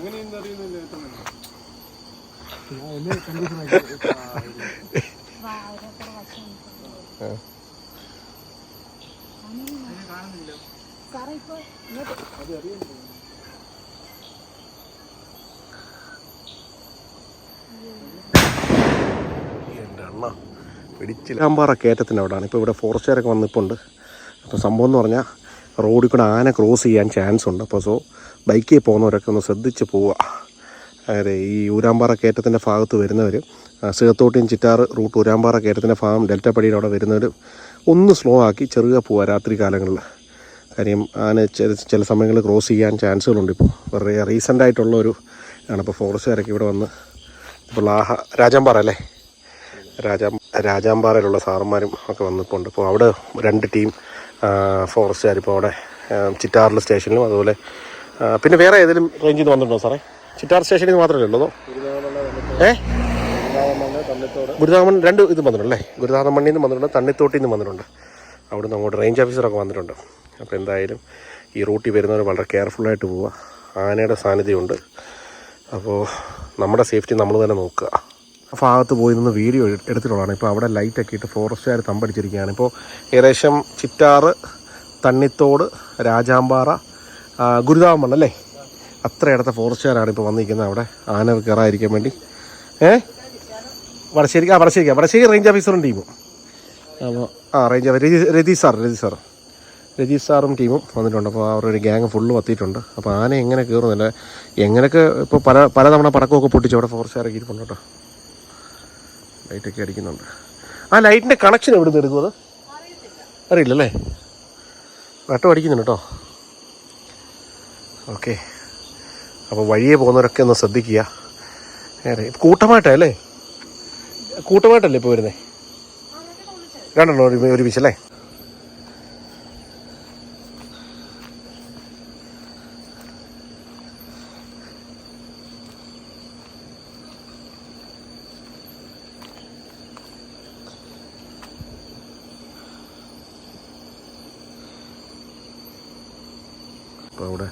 അങ്ങനെയൊന്നും അറിയുന്നില്ല ഇങ്ങോട്ട് അത് അറിയാൻ പിടിച്ചിലാമ്പാറ കയറ്റത്തിന്റെ അവിടെയാണ് ഇപ്പോൾ ഇവിടെ ഫോറസ്റ്റുകാരൊക്കെ വന്നിപ്പുണ്ട്. അപ്പോൾ സംഭവം എന്ന് പറഞ്ഞാൽ റോഡിൽ കൂടെ ആന ക്രോസ് ചെയ്യാൻ ചാൻസ് ഉണ്ട്. അപ്പോൾ സോ ബൈക്കിൽ പോകുന്നവരൊക്കെ ഒന്ന് ശ്രദ്ധിച്ച് പോവുക. അതായത് ഈ ഊരാമ്പാറ കയറ്റത്തിന്റെ ഭാഗത്ത് വരുന്നവർ സിഹത്തോട്ടിയും ചിറ്റാറ് റൂട്ട് ഊരാമ്പാറ കയറ്റത്തിന്റെ ഭാഗം ഡെൽറ്റപ്പടിയുടെ അവിടെ വരുന്നവർ ഒന്ന് സ്ലോ ആക്കി ചെറുക പോവുക രാത്രി കാലങ്ങളിൽ. കാര്യം ആന ചില സമയങ്ങളിൽ ക്രോസ് ചെയ്യാൻ ചാൻസുകളുണ്ട് ഇപ്പോൾ വെറുതെ റീസെന്റ് ആയിട്ടുള്ള ഒരു ആണ് ഇപ്പോൾ ഫോറസ്റ്റുകാരൊക്കെ ഇവിടെ വന്ന്. ഇപ്പോൾ ലാഹ രാജാമ്പാറ അല്ലേ? രാജാ രാജാമ്പാറയിലുള്ള സാറന്മാരും ഒക്കെ വന്നിട്ടുണ്ട്. ഇപ്പോൾ അവിടെ രണ്ട് ടീം ഫോറസ്റ്റുകാർ ഇപ്പോൾ അവിടെ ചിറ്റാറിൽ സ്റ്റേഷനിലും അതുപോലെ പിന്നെ വേറെ ഏതെങ്കിലും റേഞ്ചിൽ നിന്ന് വന്നിട്ടുണ്ടോ സാറേ? ചിറ്റാർ സ്റ്റേഷനിൽ നിന്ന് മാത്രമല്ലേ ഉള്ളതോ? ഏ? ഗുരുതാമൺ രണ്ട് ഇത് വന്നിട്ടുണ്ട് അല്ലേ? ഗുരുതാമണ്ണിൽ നിന്ന് വന്നിട്ടുണ്ട് തണ്ണിത്തോട്ടിൽ നിന്ന് വന്നിട്ടുണ്ട്. അവിടുന്ന് അങ്ങോട്ട് റേഞ്ച് ഓഫീസറൊക്കെ വന്നിട്ടുണ്ട്. അപ്പോൾ എന്തായാലും ഈ റൂട്ടിൽ വരുന്നവർ വളരെ കെയർഫുള്ളായിട്ട് പോവുക. ആനയുടെ സാന്നിധ്യമുണ്ട്. അപ്പോൾ നമ്മുടെ സേഫ്റ്റി നമ്മൾ തന്നെ നോക്കുക. ഭാഗത്ത് പോയി നിന്ന് വീഡിയോ എട്- എടുത്തിട്ടുള്ളതാണ്. ഇപ്പോൾ അവിടെ ലൈറ്റൊക്കെ ഇട്ട് ഫോറസ്റ്റുകാർ തമ്പടിച്ചിരിക്കുകയാണ്. ഇപ്പോൾ ഏകദേശം ചിറ്റാറ് തണ്ണിത്തോട് രാജാമ്പാറ ആ, അല്ലേ? അത്ര ഇടത്തെ ഫോറസ്റ്റുകാരാണ് ഇപ്പോൾ വന്നിരിക്കുന്നത് അവിടെ. ആന കയറാതിരിക്കാൻ വേണ്ടി. ഏ? വടശ്ശേരി ആ വടശ്ശേരിക്കാം വടശ്ശേരി റേഞ്ച് ഓഫീസറും ടീമും അപ്പോൾ ആ റേഞ്ച് ഓഫീ- രജി രതീഷ് സാർ രതീഷ് സാർ രജീഷ് സാറും ടീമും വന്നിട്ടുണ്ട്. അപ്പോൾ അവരൊരു ഒരു ഗ്യാങ് ഫുള്ള് വത്തിയിട്ടുണ്ട് അപ്പോൾ ആന എങ്ങനെ കയറുന്നില്ല. എങ്ങനെയൊക്കെ ഇപ്പോൾ പല പലതവണ പടക്കമൊക്കെ പൊട്ടിച്ച് അവിടെ ഫോറസ്റ്റുകാരൊക്കെ ഇരിപ്പുണ്ട് കേട്ടോ. ലൈറ്റൊക്കെ അടിക്കുന്നുണ്ട്. ആ ലൈറ്റിന്റെ കണക്ഷൻ എവിടെ നിന്ന് എടുക്കുന്നത് അറിയില്ലല്ലേ? വെട്ടം അടിക്കുന്നുണ്ട് കേട്ടോ. ഓക്കെ അപ്പോൾ വഴിയെ പോകുന്നവരൊക്കെ ഒന്ന് ശ്രദ്ധിക്കുക. കൂട്ടമായിട്ടല്ലേ കൂട്ടമായിട്ടല്ലേ ഇപ്പോൾ വരുന്നത് രണ്ടെണ്ണം ഒരു ഒരുമിച്ചല്ലേ അപ്പോൾ അവിടെ.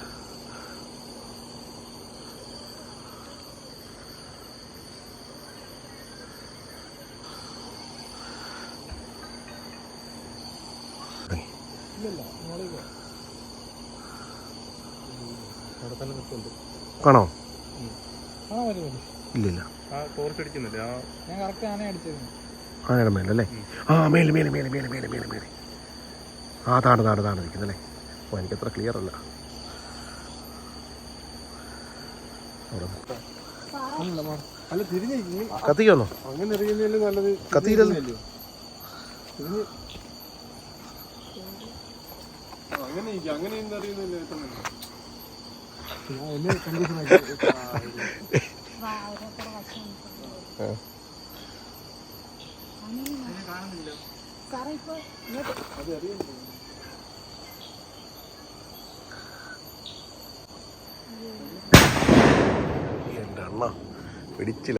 കാണോ ഇല്ലില്ല. ആനയുടെ മേലല്ലേ? ആ മേലെ മേലെ മേലെ മേലെ മേലെ മേലെ മേലെ. ആ താണ് താണ് താണ് നിൽക്കുന്നല്ലേ അപ്പോൾ എനിക്കത്ര ക്ലിയർ അല്ല. അല്ല തിരിഞ്ഞ് കത്തിക്കാന്നോ അങ്ങനെ എറിയുന്നതിലും നല്ലത് കത്തിയില്ലല്ലോ. അങ്ങനെ ഇരിക്കും. അങ്ങനെയൊന്നും അറിയുന്നില്ല ഏറ്റവും നല്ലത് വാ, ഓരോരുത്തരുടെ വശം നിൽക്കുന്നു. ആ. അങ്ങനെ സാറേ ഇപ്പൊ അത് അറിയാൻ എന്റെ പിടിച്ചില്ല.